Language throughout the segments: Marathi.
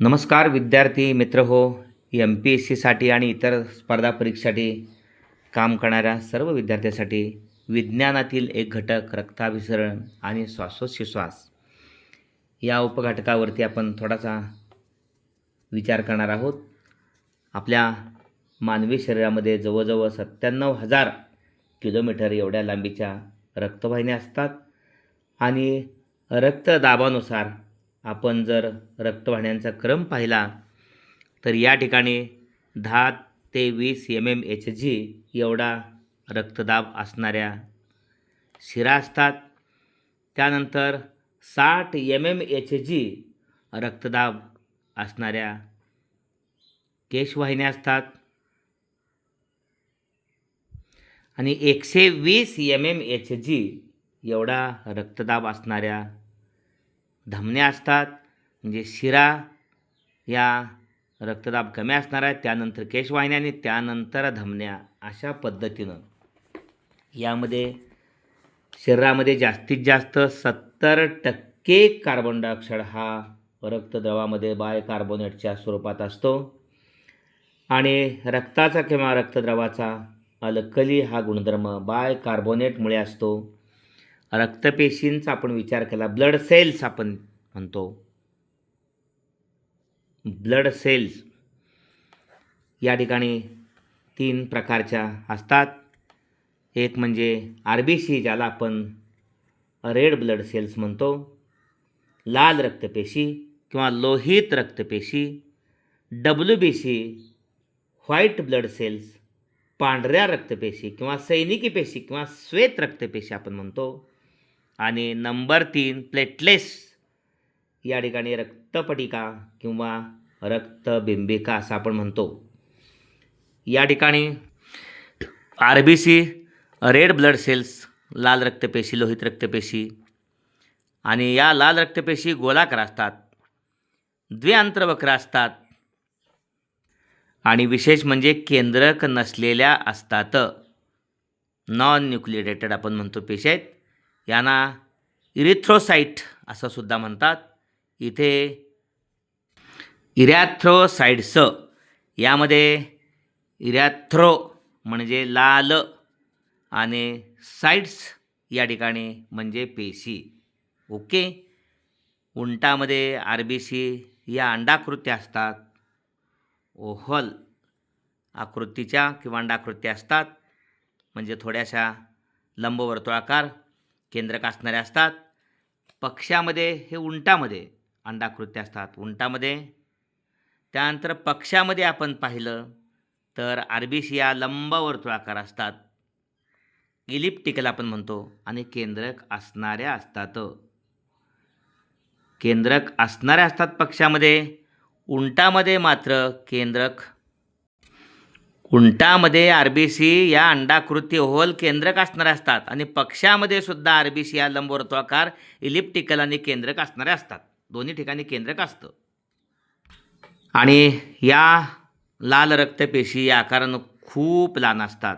नमस्कार विद्यार्थी मित्र हो एम पी एस सीसाठी आणि इतर स्पर्धा परीक्षेसाठी काम करणाऱ्या सर्व विद्यार्थ्यांसाठी विज्ञानातील एक घटक रक्ताभिसरण आणि श्वासोच्छ्वास. या उपघटकावरती आपण थोडासा विचार करणार आहोत. आपल्या मानवी शरीरामध्ये जवळजवळ सत्त्याण्णव हजार किलोमीटर एवढ्या लांबीच्या रक्तवाहिन्या असतात आणि रक्तदाबानुसार आपण जर रक्तवाहिन्यांचा क्रम पाहिला तर या ठिकाणी दहा ते वीस एम एम एच जी एवढा रक्तदाब असणाऱ्या शिरा असतात. त्यानंतर साठ एम एम एच जी रक्तदाब असणाऱ्या केशवाहिन्या असतात. आणि एकशे वीस एम एम एच जी एवढा रक्तदाब असणाऱ्या धमन्या असतात. म्हणजे शिरा या रक्तदाब कमी असणार आहे त्यानंतर केशवाहिन्या आणि त्यानंतर धमन्या अशा पद्धतीनं. यामध्ये शरीरामध्ये जास्तीत जास्त सत्तर टक्के कार्बन डायऑक्साईड हा रक्तद्रवामध्ये बायकार्बोनेटच्या स्वरूपात असतो. आणि रक्ताचा किंवा रक्तद्रवाचा अल्कली हा गुणधर्म बायकार्बोनेटमुळे असतो. रक्तपेशींचा आपण विचार केला ब्लड सेल्स आपण म्हणतो. ब्लड सेल्स या ठिकाणी तीन प्रकारच्या असतात. एक म्हणजे आर बी सी ज्याला आपण रेड ब्लड सेल्स म्हणतो. लाल रक्तपेशी किंवा लोहित रक्तपेशी. W B C white blood cells पांढऱ्या रक्तपेशी किंवा सैनिकी पेशी किंवा श्वेत रक्तपेशी आपण म्हणतो. आणि नंबर तीन प्लेटलेस. या ठिकाणी रक्तपटिका किंवा रक्तबिंबिका असं आपण म्हणतो. या ठिकाणी R B C red blood cells लाल रक्तपेशी लोहित रक्तपेशी आणि या लाल रक्तपेशी गोलाकार असतात द्विअंतर्वक्र असतात आणि विशेष म्हणजे केंद्रक नसलेल्या असतात. नॉन न्यूक्लिएटेड आपण म्हणतो पेशी आहेत. यांना इरिथ्रोसाईट असं सुद्धा म्हणतात. इथे इरॅथ्रोसाईड्स यामध्ये इरॅथ्रो म्हणजे लाल आणि साईड्स या ठिकाणी म्हणजे पेशी. ओके? उंटामध्ये आर बी सी या अंडाकृत्या असतात. ओहल आकृतीच्या किंवा अंडाकृत्या असतात. म्हणजे थोड्याशा लंबवर्तुळाकार केंद्रक असणारे असतात. पक्ष्यामध्ये हे उंटामध्ये अंडाकृती असतात. उंटामध्ये. त्यानंतर पक्षामध्ये आपण पाहिलं तर आरबीसी लंबवर्तुळाकार असतात. इलिप्टिकल आपण म्हणतो आणि केंद्रक असणाऱ्या असतात. केंद्रक असणाऱ्या असतात पक्षामध्ये. उंटामध्ये मात्र केंद्रक उंटामध्ये आर बी सी या अंडाकृती होल केंद्रक असणारे असतात आणि पक्षामध्ये सुद्धा आर बी सी या लंबवर्तुळाकार इलिप्टिकल आणि केंद्रक असणारे असतात. दोन्ही ठिकाणी केंद्रक असतं. आणि या लाल रक्तपेशी या आकारानं खूप लहान असतात.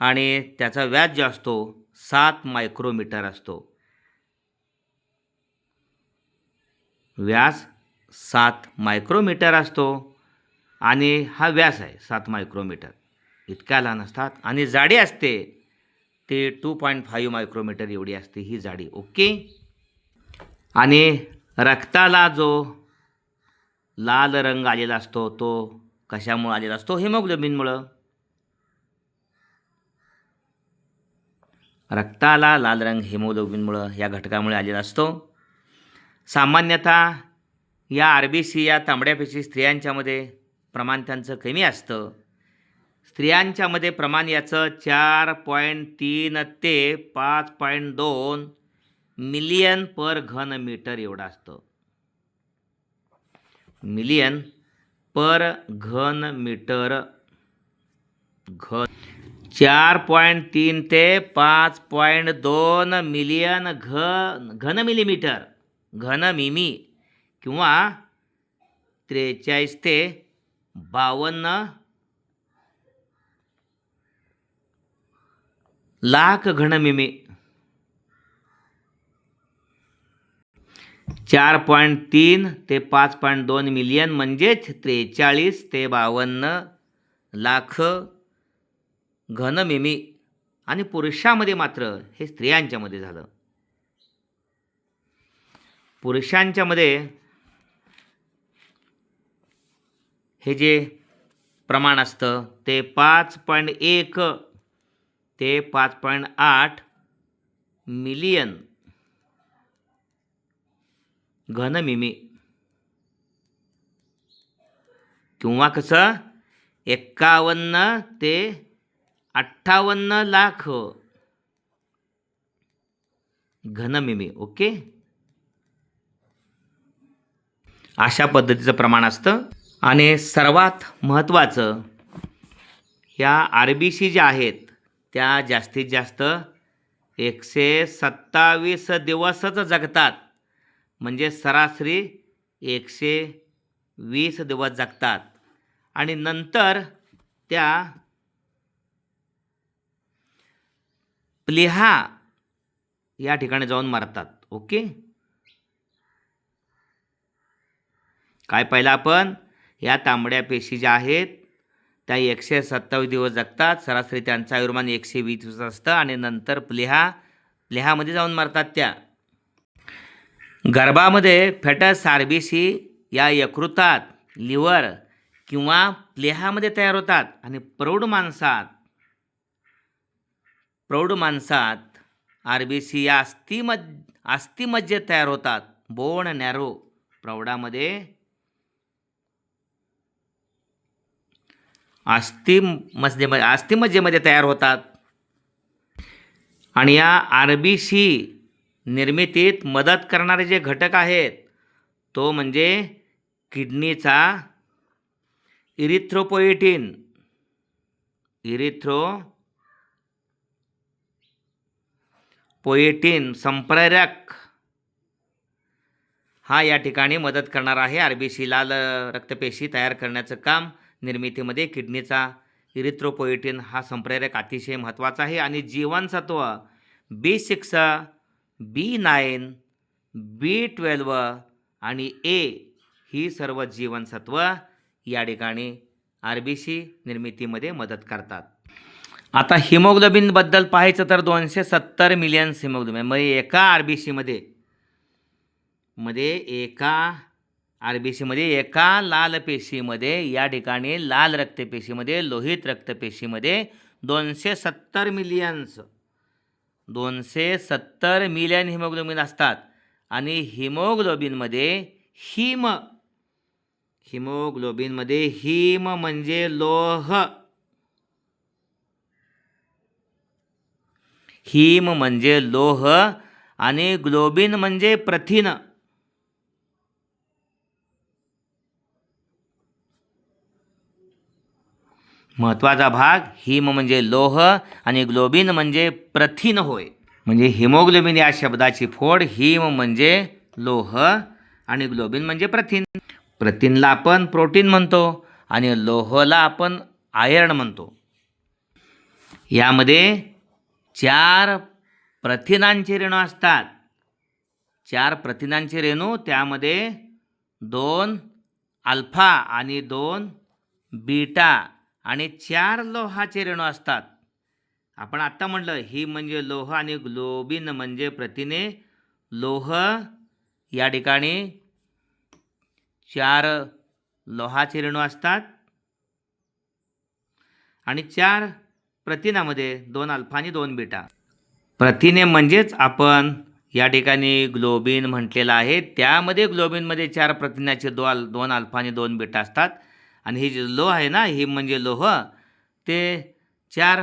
आणि त्याचा व्याज जो असतो सात मायक्रोमीटर असतो. व्यास सात मायक्रोमीटर असतो. आणि हा व्यास आहे सात मायक्रोमीटर इतक्या लहान असतात. आणि जाडी असते. ते टू पॉईंट फाईव्ह मायक्रोमीटर एवढी असते ही जाडी. ओके? आणि रक्ताला जो लाल रंग आलेला असतो तो कशामुळं आलेला असतो? हिमोग्लोबिनमुळं. रक्ताला लाल रंग हिमोग्लोबिनमुळं या घटकामुळे आलेला असतो. सामान्यतः या आर बी सी या तांबड्या पेशी स्त्रियांच्यामध्ये प्रमाण त्यांचं कमी असतं. स्त्रियांच्यामध्ये प्रमाण याचं चार पॉईंट तीन ते पाच पॉईंट दोन मिलियन पर घन मीटर एवढं असतं. मिलियन पर घन मीटर घन. चार पॉईंट तीन ते पाच पॉईंट दोन मिलियन घन घन मिलीमीटर घन मिमी किंवा त्रेचाळीस ते बावन्न लाख घन मिमी चार पॉईंट तीन ते पाच पॉईंट दोन मिलियन म्हणजेच त्रेचाळीस ते बावन्न लाख घनमिमी. आणि पुरुषामध्ये मात्र हे स्त्रियांच्यामध्ये झालं. पुरुषांच्यामध्ये हे जे प्रमाण असतं ते पाच पॉईंट एक ते पाच पॉईंट आठ मिलियन घनमिमी. किंवा कसं? एक्कावन्न ते अठ्ठावन्न लाख घनमिमी ओके? अशा पद्धतीचं प्रमाण असतं. आणि सर्वात महत्त्वाचं ह्या आर बी सी ज्या आहेत त्या जास्तीत जास्त एकशे सत्तावीस दिवसच जगतात. म्हणजे सरासरी एकशे वीस दिवस जगतात. आणि नंतर त्या प्लिहा या ठिकाणी जाऊन मरतात. ओके? काय पाहिलं आपण? या तांबड्या पेशी ज्या आहेत त्या एकशे सत्तावीस दिवस जगतात. सरासरी त्यांचं आयुर्मान एकशे वीस दिवस असतं आणि नंतर प्लेहा प्लेहामध्ये जाऊन मरतात त्या. गर्भामध्ये फॅटस आरबीसी या यकृतात लिव्हर किंवा प्लेहामध्ये तयार होतात आणि प्रौढ माणसात प्रौढ माणसात आर बी सी या अस्थिमज अस्थिमज्जे तयार होतात. बोन नॅरो प्रौढामध्ये अस्थिमज्जे अस्थिमज्जेमध्ये तयार होतात. आणि या आर बी सी निर्मितीत मदत करणारे जे घटक आहेत तो म्हणजे किडनीचा इरिथ्रोपोएटिन इरिथ्रो पोएटिन संप्रेरक. हा या ठिकाणी मदत करणार आहे आर बी सीला रक्तपेशी तयार करण्याचं काम. निर्मितीमध्ये किडनीचा इरिथ्रोपोएटिन हा संप्रेरक अतिशय महत्त्वाचा आहे आणि जीवनसत्व B six B nine B twelve आणि ए ही सर्व जीवनसत्व या ठिकाणी आर बी सी निर्मितीमध्ये मदत करतात. आता हिमोग्लोबिनबद्दल पाहायचं तर दोनशे सत्तर मिलियन हिमोग्लोबिन म्हणजे एका आर बी सीमध्ये मध्ये एका आर बी सीमध्ये एका लाल पेशीमध्ये या ठिकाणी लाल रक्तपेशीमध्ये लोहित रक्तपेशीमध्ये दोनशे सत्तर मिलियन्स दोनशे सत्तर मिलियन हिमोग्लोबिन असतात. आणि हिमोग्लोबिनमध्ये हिम हिमोग्लोबिनमध्ये हिम म्हणजे लोह. हिम म्हणजे लोह आणि ग्लोबिन म्हणजे प्रथिन. महत्त्वाचा भाग हिम म्हणजे लोह आणि ग्लोबिन म्हणजे प्रथिन होय. म्हणजे हिमोग्लोबिन या शब्दाची फोड हिम म्हणजे लोह आणि ग्लोबिन म्हणजे प्रथिन. प्रथिनला आपण प्रोटीन म्हणतो आणि लोहला आपण आयर्न म्हणतो. यामध्ये चार प्रथिनांचे रेणू असतात. चार प्रथिनांचे रेणू त्यामध्ये दोन अल्फा आणि दोन बीटा आणि चार लोहाचे रेणू असतात. आपण आत्ता म्हटलं ही म्हणजे लोह आणि ग्लोबिन म्हणजे प्रथिने. लोह या ठिकाणी चार लोहाचे रेणू असतात. आणि चार प्रथिनामध्ये दोन अल्फा आणि दोन बीटा. प्रथिने म्हणजेच आपण या ठिकाणी ग्लोबिन म्हटलेलं आहे. त्यामध्ये ग्लोबिनमध्ये चार प्रथिनाचे दो दोन अल्फा आणि दोन बीटा असतात. आणि हे जे लोह आहे ना हे म्हणजे लोह ते चार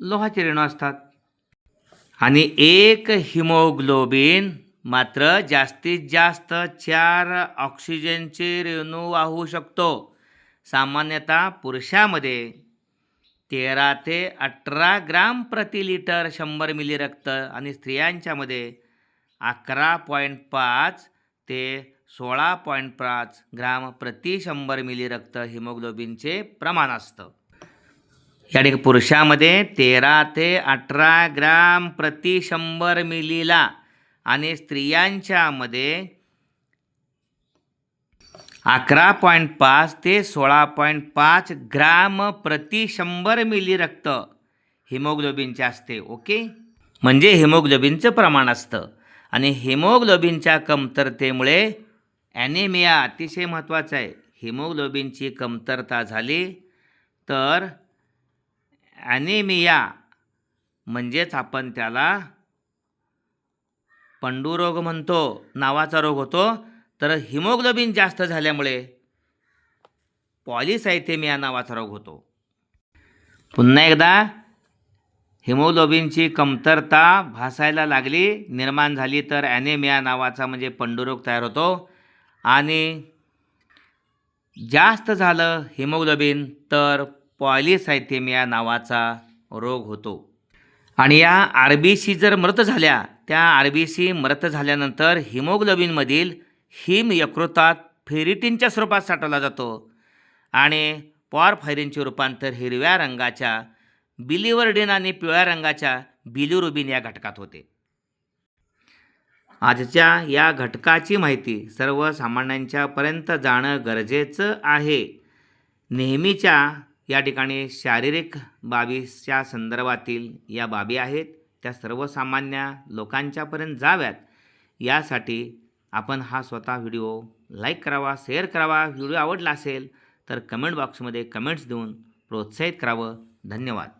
लोहाचे रेणू असतात. आणि एक हिमोग्लोबिन मात्र जास्तीत जास्त चार ऑक्सिजनचे रेणू वाहू शकतो. सामान्यतः पुरुषामध्ये तेरा ते अठरा ग्राम प्रति लिटर शंभर मिली रक्त आणि स्त्रियांच्यामध्ये अकरा पॉईंट पाच ते सोळा पॉईंट पाच ग्राम प्रति शंभर मिली रक्त हिमोग्लोबिनचे प्रमाण असतं. या ठिकाणी पुरुषामध्ये तेरा ते अठरा ग्राम प्रति शंभर मिलीला आणि स्त्रियांच्यामध्ये अकरा पॉईंट पाच ते सोळा पॉईंट पाच ग्राम प्रति शंभर मिली रक्त हिमोग्लोबिनचे असते ओके? म्हणजे हिमोग्लोबिनचं प्रमाण असतं. आणि हिमोग्लोबिनच्या कमतरतेमुळे ॲनेमिया अतिशय महत्त्वाचं आहे. हिमोग्लोबिनची कमतरता झाली तर ॲनेमिया म्हणजेच आपण त्याला पंडुरोग म्हणतो नावाचा रोग होतो. तर हिमोग्लोबिन जास्त झाल्यामुळे पॉलिसायथेमिया नावाचा रोग होतो. पुन्हा एकदा हिमोग्लोबिनची कमतरता भासायला लागली निर्माण झाली तर ॲनेमिया नावाचा म्हणजे पंडुरोग तयार होतो. आणि जास्त झालं हिमोग्लोबिन तर पॉलिसायथेमिया नावाचा रोग होतो. आणि या आर बी सी जर मृत झाल्या त्या आर बी सी मृत झाल्यानंतर हिमोग्लोबिनमधील हिम यकृतात फेरिटिनच्या स्वरूपात साठवला जातो आणि पॉरफायरिनचे रूपांतर हिरव्या रंगाच्या बिलिवर्डिन आणि पिवळ्या रंगाच्या बिलिरुबिन या घटकात होते. आजच्या या घटकाची माहिती सर्वसामान्यांच्यापर्यंत जाणं गरजेचं आहे. नेहमीच्या या ठिकाणी शारीरिक बाबीच्या संदर्भातील या बाबी आहेत. त्या सर्वसामान्य लोकांच्यापर्यंत जाव्यात. यासाठी आपण हा स्वतः व्हिडिओ लाईक करावा शेअर करावा. व्हिडिओ आवडला असेल तर कमेंट बॉक्समध्ये कमेंट्स देऊन प्रोत्साहित करावं. धन्यवाद.